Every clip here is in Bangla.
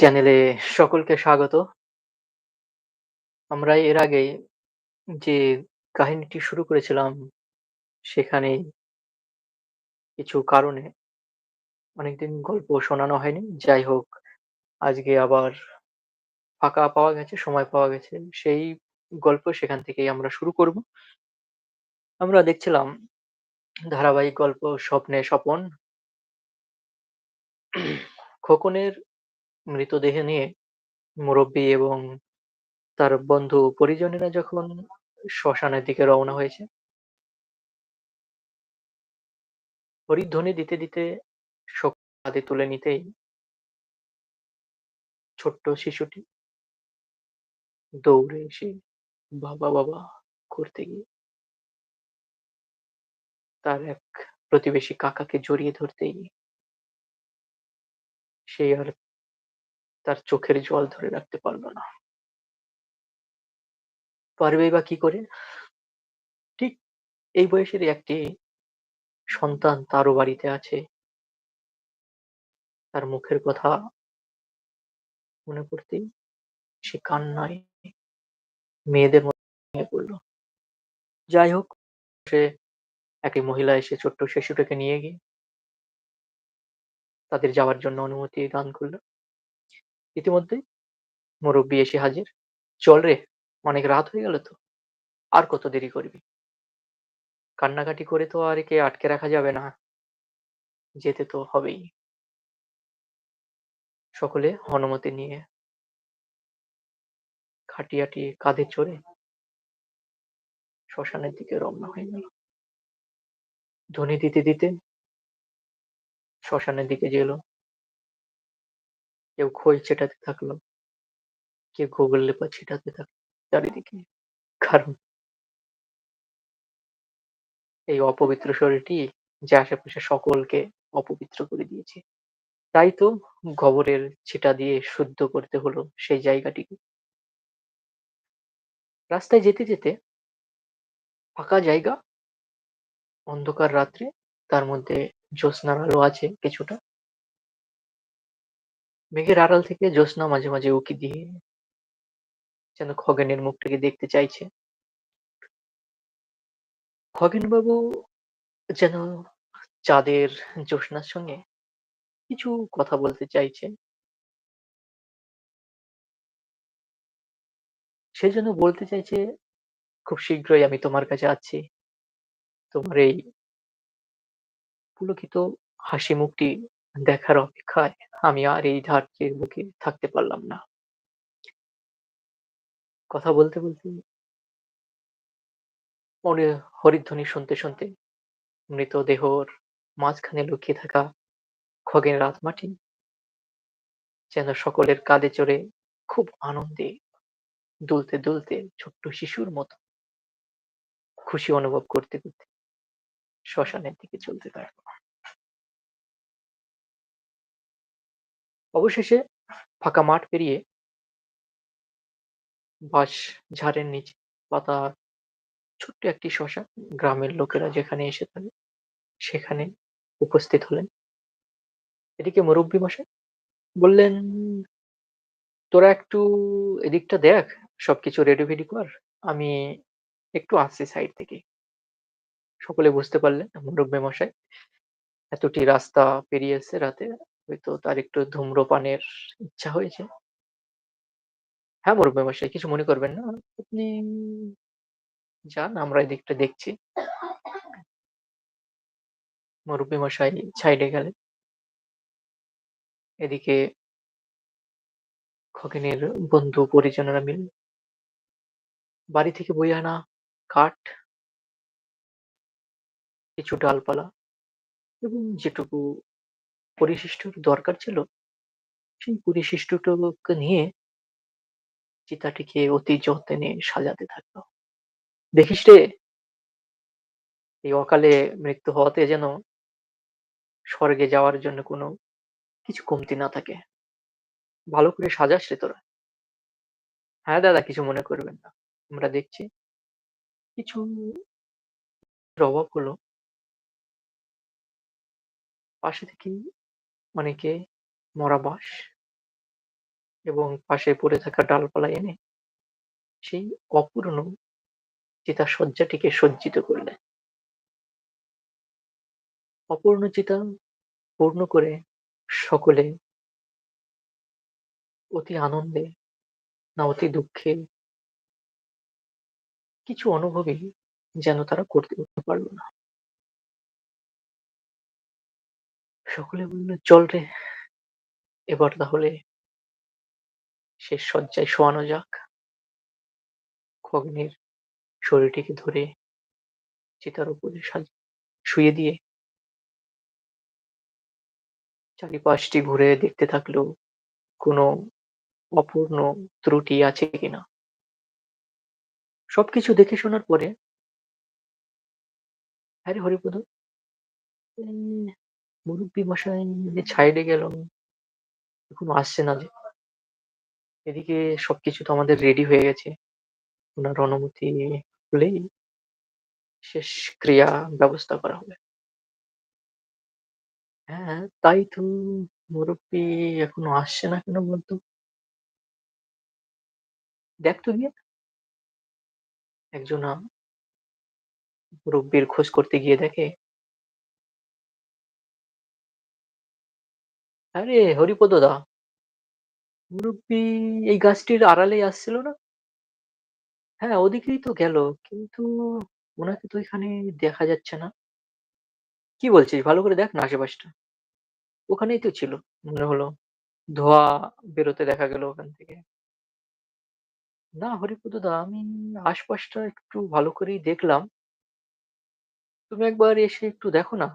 চ্যানেলে সকলকে স্বাগত। আমরা এর আগে যে কাহিনীটি শুরু করেছিলাম সেখানে কিছু কারণে অনেকদিন গল্প শোনানো হয়নি। যাই হোক আজকে আবার ফাঁকা পাওয়া গেছে, সময় পাওয়া গেছে। সেই গল্প সেখান থেকেই আমরা শুরু করব। আমরা দেখছিলাম ধারাবাহিক গল্প স্বপ্নে স্বপন। খোকনের মৃতদেহ নিয়ে মুরব্বী এবং তার বন্ধু পরিজনেরা যখন শ্মশানের দিকে রওনা হয়েছে। হরিধ্বনি দিতে দিতে শোক কাঁধে তুলে নিতেই ছোট্ট শিশুটি দৌড়ে এসে বাবা বাবা করতে গিয়ে তার এক প্রতিবেশী কাকাকে জড়িয়ে ধরতেই সে আর তার চোখের জল ধরে রাখতে পারল না। পারবেই বা কি করে? ঠিক এই বয়সেরই একটি সন্তান তারও বাড়িতে আছে। তার মুখের কথা মনে করতেই সে কান্নায় মেয়েদের ভেঙে পড়ল। যাই হোক, সে একই মহিলা এসে ছোট্ট শিশুটাকে নিয়ে গিয়ে তাদের যাওয়ার জন্য অনুমতি দান করল। ইতিমধ্যে মুরব্বি এসে হাজির। চল রে, অনেক রাত হয়ে গেল তো, আর কত দেরি করবি? কান্নাকাটি করে তো আর একে আটকে রাখা যাবে না। যেতে তো হবেই। সকলে অনুমতি নিয়ে খাটিয়াটি কাঁধে চড়ে শ্মশানের দিকে রওনা হয়ে গেল। ধ্বনি দিতে দিতে শ্মশানের দিকে গেল কেউ খই ছেটাতে থাকল। কেউ গোবর লেপা ছিটাতে থাকল চারিদিকে। কারণ এই অপবিত্র শরীরটি যে আশেপাশে সকলকে অপবিত্র করে দিয়েছে। তাই তো গোবরের ছিটা দিয়ে শুদ্ধ করতে হলো সেই জায়গাটিকে। রাস্তায় যেতে যেতে ফাঁকা জায়গা, অন্ধকার রাত্রে, তার মধ্যে জ্যোৎস্নার আলো আছে কিছুটা। মেঘের আড়াল থেকে জ্যোৎস্না মাঝে মাঝে উকি দিয়ে যেন খগেনের মুখটাকে দেখতে চাইছে। খগেন বাবু যেন চাঁদের জ্যোৎস্নার সঙ্গে কিছু কথা বলতে চাইছে। সে যেন বলতে চাইছে, খুব শীঘ্রই আমি তোমার কাছে আছি তোমার এই পুলকিত হাসি মুখটি দেখার অপেক্ষায় আমি আর এই ধার্যের বুকে থাকতে পারলাম না। কথা বলতে বলতে মনে হরিধ্বনি শুনতে শুনতে মৃতদেহর মাঝখানে লুকিয়ে থাকা খগেনের আত্মাটি যেন সকলের কাঁধে চড়ে খুব আনন্দে দুলতে দুলতে ছোট্ট শিশুর মতো খুশি অনুভব করতে করতে শ্মশানের দিকে চলতে থাকল অবশেষে ফাঁকা মাঠ পেরিয়ে বাঁশ ঝাড়ের নিচে পাতা ছোট্ট একটি শ্মশান গ্রামের লোকেরা যেখানে এসে থাকে সেখানে উপস্থিত হলেন। এদিকে মুরব্বী মশাই বললেন, তোরা একটু এদিকটা দেখ, সবকিছু রেডি ফেডি কর, আমি একটু আসছি সাইড থেকে। সকলে বুঝতে পারলেন মুরব্বী মশাই, এতটি রাস্তা পেরিয়েছে রাতে। হয়তো তার একটু ধূম্রপানের ইচ্ছা হয়েছে। হ্যাঁ মুরব্বি মশাই কিছু মনে করবেন না? আপনি যান, আমরা এদিকটা দেখছি। মুরব্বি মশাই সাইডে গেলেন। এদিকে খগেনের বন্ধু পরিজনেরা মিলে বাড়ি থেকে বই আনা কাঠ, কিছু ডালপালা এবং যেটুকু পরিশিষ্টর দরকার ছিল, সেই পরিশিষ্টটুকুকে নিয়ে চিতাটিকে অতি যত্নে সাজাতে থাকল। দেখিস রে, এই অকালে মৃত্যু হওয়াতে যেন স্বর্গে যাওয়ার জন্য কোনো কিছু কমতি না থাকে। ভালো করে সাজাস রে তোরা। হ্যাঁ দাদা, কিছু মনে করবেন না। আমরা দেখছি। কিছু অভাব হলো। পাশে থেকেই অনেকে মরা বাঁশ এবং পাশে পড়ে থাকা ডালপালা এনে সেই অপূর্ণ চিতাশয্যাটিকে সজ্জিত করলেন। অপূর্ণ চিতা পূর্ণ করে সকলে অতি আনন্দে না অতি দুঃখে কিছু অনুভবই যেন তারা করতে উঠতে পারল না। সকলে বলল, "চল রে, এবার তাহলে শেষ শয্যায় শোয়ানো যাক।" খগেনের শরীরটিকে ধরে চিতার উপরে শুইয়ে দিয়ে চারিপাশটি ঘুরে দেখতে থাকল কোনো অপূর্ণ ত্রুটি আছে কিনা। সবকিছু দেখে শোনার পরে হ্যাঁ রে হরিপদ মুরুব্বি মশাই যে ছাইড়ে গেল এখনও আসছে না যে। এদিকে সবকিছু তো আমাদের রেডি হয়ে গেছে। ওনার অনুমতি হলেই শেষ ক্রিয়া ব্যবস্থা করা হবে। হ্যাঁ, তাই তো মুরুব্বি এখনও আসছে না কেন বলতো? দেখ তো গিয়ে। একজন মুরুব্বির খোঁজ করতে গিয়ে দেখে আরে হরিপদ দা, মুরুব্বি এই গাছটির আড়ালেই আসছিল না? হ্যাঁ, ওদিকেই তো গেল। কিন্তু উনাকে তো এখানে দেখা যাচ্ছে না। কি বলছিস? ভালো করে দেখ না আশেপাশটা। ওখানেই তো ছিল মনে হলো। ধোঁয়া বেরোতে দেখা গেল ওখান থেকে। না হরিপদ দা আমি আশপাশটা একটু ভালো করেই দেখলাম। তুমি একবার এসে একটু দেখো না।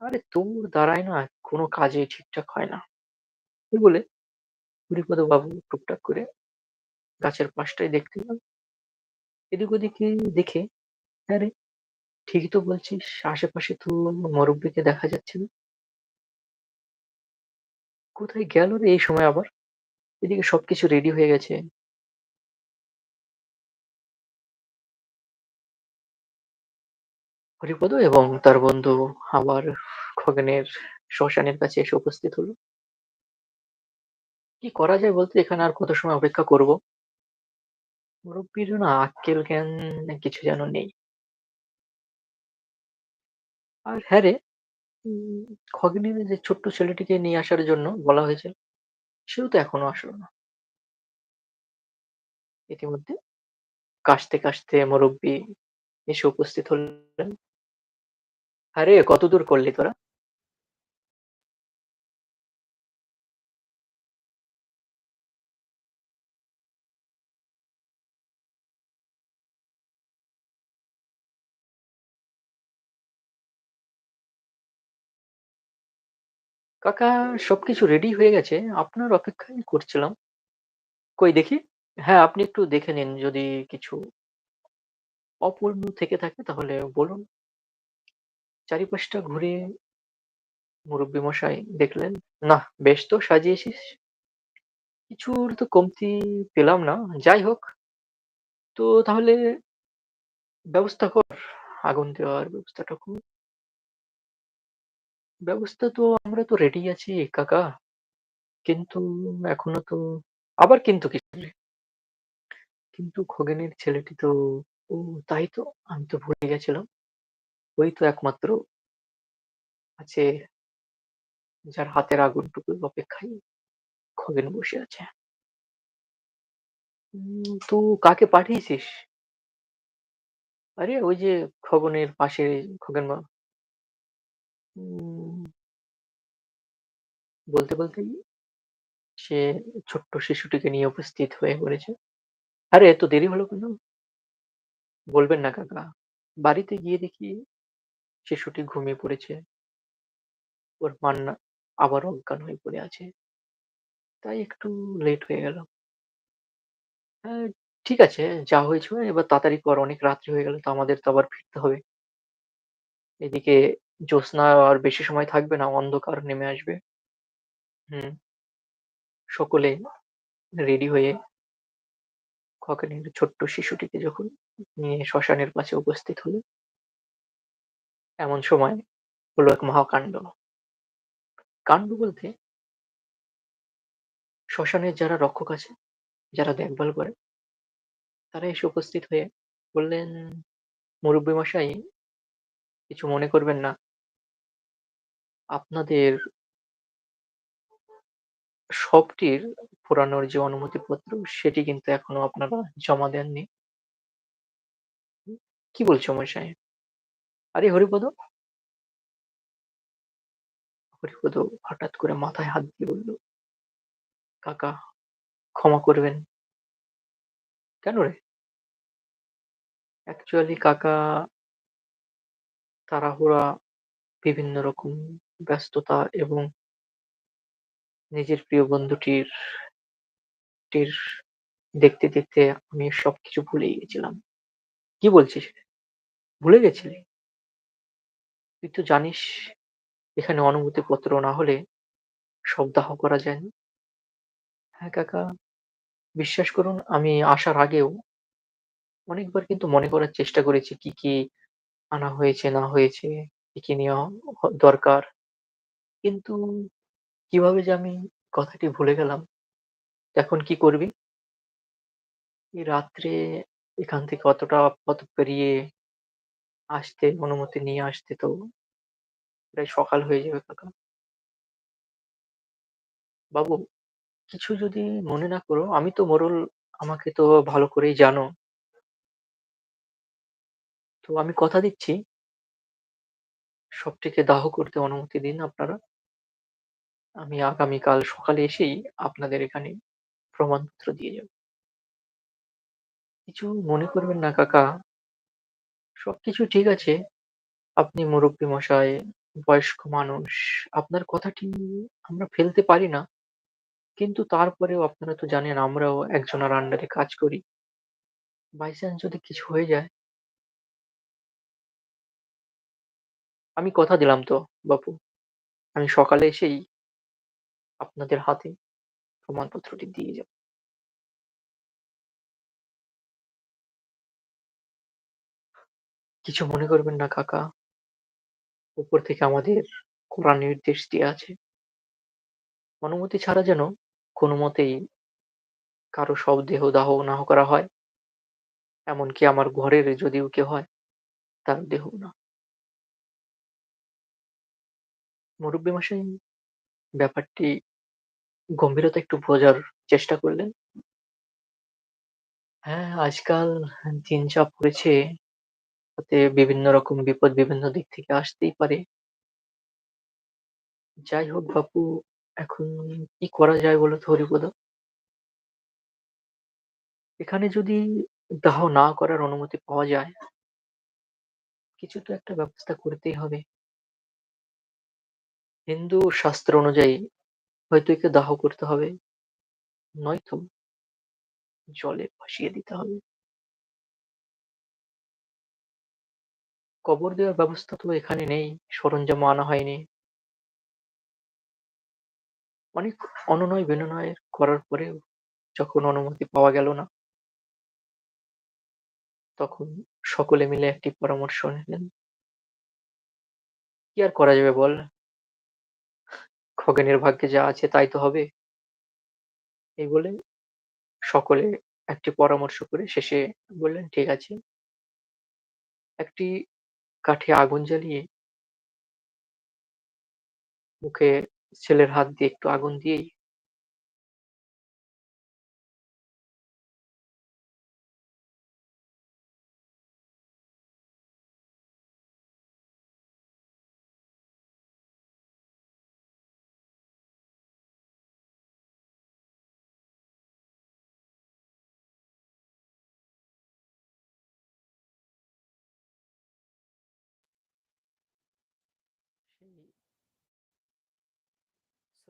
আরে তোর দ্বারায় না কোনো কাজই ঠিকঠাক হয় না। এই বলে হরিপদ বাবু টুকটাক করে গাছের পাশটায় দেখতে গেল। এদিক ওদিকে দেখে আরে ঠিকই তো বলছিস, আশেপাশে তো মুরুব্বিকে দেখা যাচ্ছে না। কোথায় গেল রে এই সময় আবার? এদিকে সবকিছু রেডি হয়ে গেছে। হরিপদ এবং তার বন্ধু আবার খগেনের শ্মশানের কাছে এসে উপস্থিত হলো। কি করা যায় বলতো এখানে আর কত সময় অপেক্ষা করব? মুরব্বীর না আক্কেল জ্ঞান কিছু যেন নেই। আর হ্যাঁ রে, খগেনের যে ছোট্ট ছেলেটিকে নিয়ে আসার জন্য বলা হয়েছিল, সেও তো এখনও আসলো না। ইতিমধ্যে কাশতে, কাশতে মুরব্বী এসে উপস্থিত হলেন। আরে কতদূর করলি তোরা? কাকা সবকিছু রেডি হয়ে গেছে। আপনার অপেক্ষাই করছিলাম। কই দেখি? হ্যাঁ, আপনি একটু দেখে নিন যদি কিছু অপূর্ণ থেকে থাকে তাহলে বলুন। চারিপাশটা ঘুরে মুরুব্বি মশাই দেখলেন, নাহ বেশ তো সাজিয়েছিস। কিছুর তো কমতি পেলাম না। যাই হোক, তো তাহলে ব্যবস্থা কর। আগুন দেওয়ার ব্যবস্থাটা কর। ব্যবস্থা তো আমরা তো রেডি আছি, কাকা। কিন্তু এখনও তো আবার কিন্তু কিসের? কিন্তু খগেনের ছেলেটি তো, ও তাই তো, আমি তো ভুলে গেছিলাম। ওই তো একমাত্র আছে, যার হাতের আগুনটুকুর অপেক্ষায় খগেন বসে আছে। উম কাকে পাঠিয়েছিস? আরে ওই যে খগনের পাশে খগেন মা উম বলতে, সে ছোট্ট শিশুটিকে নিয়ে উপস্থিত হয়ে পড়েছে। আরে এত দেরি হলো কেন? বলবেন না কাকা। বাড়িতে গিয়ে দেখি শিশুটি ঘুমিয়ে পড়েছে। ওর মা না আবার অজ্ঞান হয়ে পড়ে আছে। তাই একটু লেট হয়ে গেল। হ্যাঁ, ঠিক আছে যা হয়েছে এবার তাড়াতাড়ি কর। অনেক রাত্রি হয়ে গেল তো আমাদের তো আবার ফিরতে হবে। এদিকে জ্যোৎস্না আর বেশি সময় থাকবে না, অন্ধকার নেমে আসবে। হুম, সকলে রেডি হয়ে খগেনের ছোট্ট শিশুটিকে যখন নিয়ে শ্মশানের পাশে উপস্থিত হলো, এমন সময় হলো এক মহাকাণ্ড। কাণ্ড বলতে শ্মশানের যারা রক্ষক আছে, যারা দেখভাল করে তারা এসে উপস্থিত হয়ে বললেন, "মুরুব্বি মশাই কিছু মনে করবেন না। আপনাদের শপটির পুরানোর যে অনুমতিপত্র সেটি কিন্তু এখনও আপনারা জমা দেননি।" "কি বলছো মশাই?" "আরে হরিপদ" হরিপদ হঠাৎ করে মাথায় হাত দিয়ে বলল, "কাকা ক্ষমা করবেন।" "কেন রে?" "অ্যাকচুয়ালি কাকা তাড়াহুড়া, বিভিন্ন রকম ব্যস্ততা এবং নিজের প্রিয় বন্ধুটির টির দেখতে, দেখতে আমি সবকিছু ভুলেই গেছিলাম।" "কি বলছিস? ভুলে গেছিলি? তুই তো জানিস এখানে অনুমতিপত্র না হলে শবদাহ করা যায় না।" "হ্যাঁ কাকা, বিশ্বাস করুন আমি আসার আগেও অনেকবার কিন্তু মনে করার চেষ্টা করেছি কি, কি আনা হয়েছে না হয়েছে, কি, কি নেওয়া হ দরকার। কিন্তু কীভাবে যে আমি কথাটি ভুলে গেলাম। এখন কি করবি?" "এই রাত্রে এখান থেকে অতটা পথ পেরিয়ে আসতে, অনুমতি নিয়ে আসতে তো প্রায় সকাল হয়ে যাবে কাকা।" "বাবু কিছু যদি মনে না করো, আমি তো মোড়ল আমাকে তো ভালো করেই জানো।" "তো আমি কথা দিচ্ছি" সবটিকে দাহ করতে অনুমতি দিন আপনারা। আমি আগামীকাল সকালে এসেই আপনাদের এখানে প্রমাণপত্র দিয়ে যাব।" "কিছু মনে করবেন না কাকা। সবকিছু ঠিক আছে। আপনি মুরুব্বি মশাই, বয়স্ক মানুষ। আপনার কথাটি আমরা ফেলতে পারি না। কিন্তু তারপরেও আপনারা তো জানেন আমরাও একজনের আন্ডারে কাজ করি। বাই চান্স যদি কিছু হয়ে যায়" "আমি কথা দিলাম তো বাপু। আমি সকালে এসেই আপনাদের হাতে প্রমাণপত্রটি দিয়ে যাব।" "কিছু মনে করবেন না কাকা। উপর থেকে আমাদের কড়া নির্দেশ দেয়া আছে। অনুমতি ছাড়া যেন কোনো মতেই কারও সব দেহ দাহ না করা হয়। এমনকি আমার ঘরের যদিও কেউ হয়, তার দেহ না।" মুরুব্বি মশাই ব্যাপারটি গম্ভীরতা একটু বোঝার চেষ্টা করলেন। "হ্যাঁ, আজকাল দিন যা পড়েছে তাতে বিভিন্ন রকম বিপদ বিভিন্ন দিক থেকে আসতেই পারে।" "যাই হোক বাপু, এখন কি করা যায় বলো তো হরিপদ?" "এখানে যদি দাহ না করার অনুমতি পাওয়া যায়" "কিছু তো একটা ব্যবস্থা করতেই হবে।" হিন্দু শাস্ত্র অনুযায়ী হয়তো একে দাহ করতে হবে। নয়তো জলে ভাসিয়ে দিতে হবে। কবর দেওয়ার ব্যবস্থা তো এখানে নেই, সরঞ্জাম আনা হয়নি। অনেক অননয় বিনয় করার পরেও যখন অনুমতি পাওয়া গেল না তখন সকলে মিলে একটি পরামর্শ নিলেন। কি আর করা যাবে বল? খগেনের ভাগ্যে যা আছে তাই তো হবে। এই বলে সকলে একটি পরামর্শ করে শেষে বললেন, ঠিক আছে। একটি কাঠে আগুন জ্বালিয়ে মুখে ছেলের হাত দিয়ে একটু আগুন দিয়েই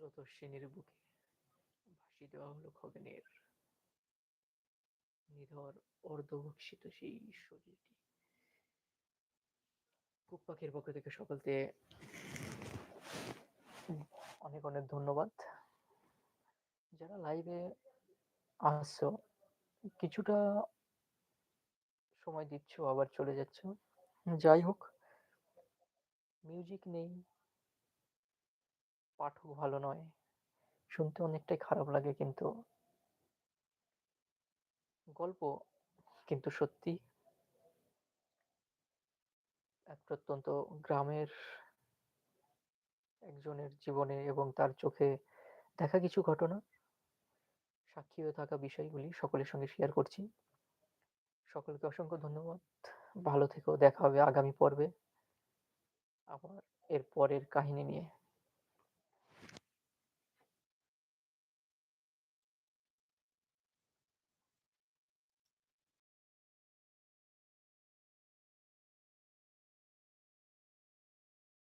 স্রোতস্বিনীর বুকে ভাসিয়ে দেওয়া হলো খগেনের নিথর অর্ধভক্ষিত সেই শরীরটি। কুক পাখির পক্ষ থেকে সকলকে অনেক, অনেক ধন্যবাদ। যারা লাইভে আসছো কিছুটা সময় দিচ্ছ আবার চলে যাচ্ছ। যাই হোক মিউজিক নেই পাঠও ভালো নয়। শুনতে অনেকটাই খারাপ লাগে কিন্তু গল্প কিন্তু সত্যি এক প্রত্যন্ত গ্রামের একজনের জীবনে এবং তার চোখে দেখা কিছু ঘটনা, সাক্ষী হয়ে থাকা বিষয়গুলি সকলের সঙ্গে শেয়ার করছি। সকলকে অসংখ্য ধন্যবাদ। ভালো থেকো। দেখা হবে আগামী পর্বে। আবার এর পরের কাহিনী নিয়ে।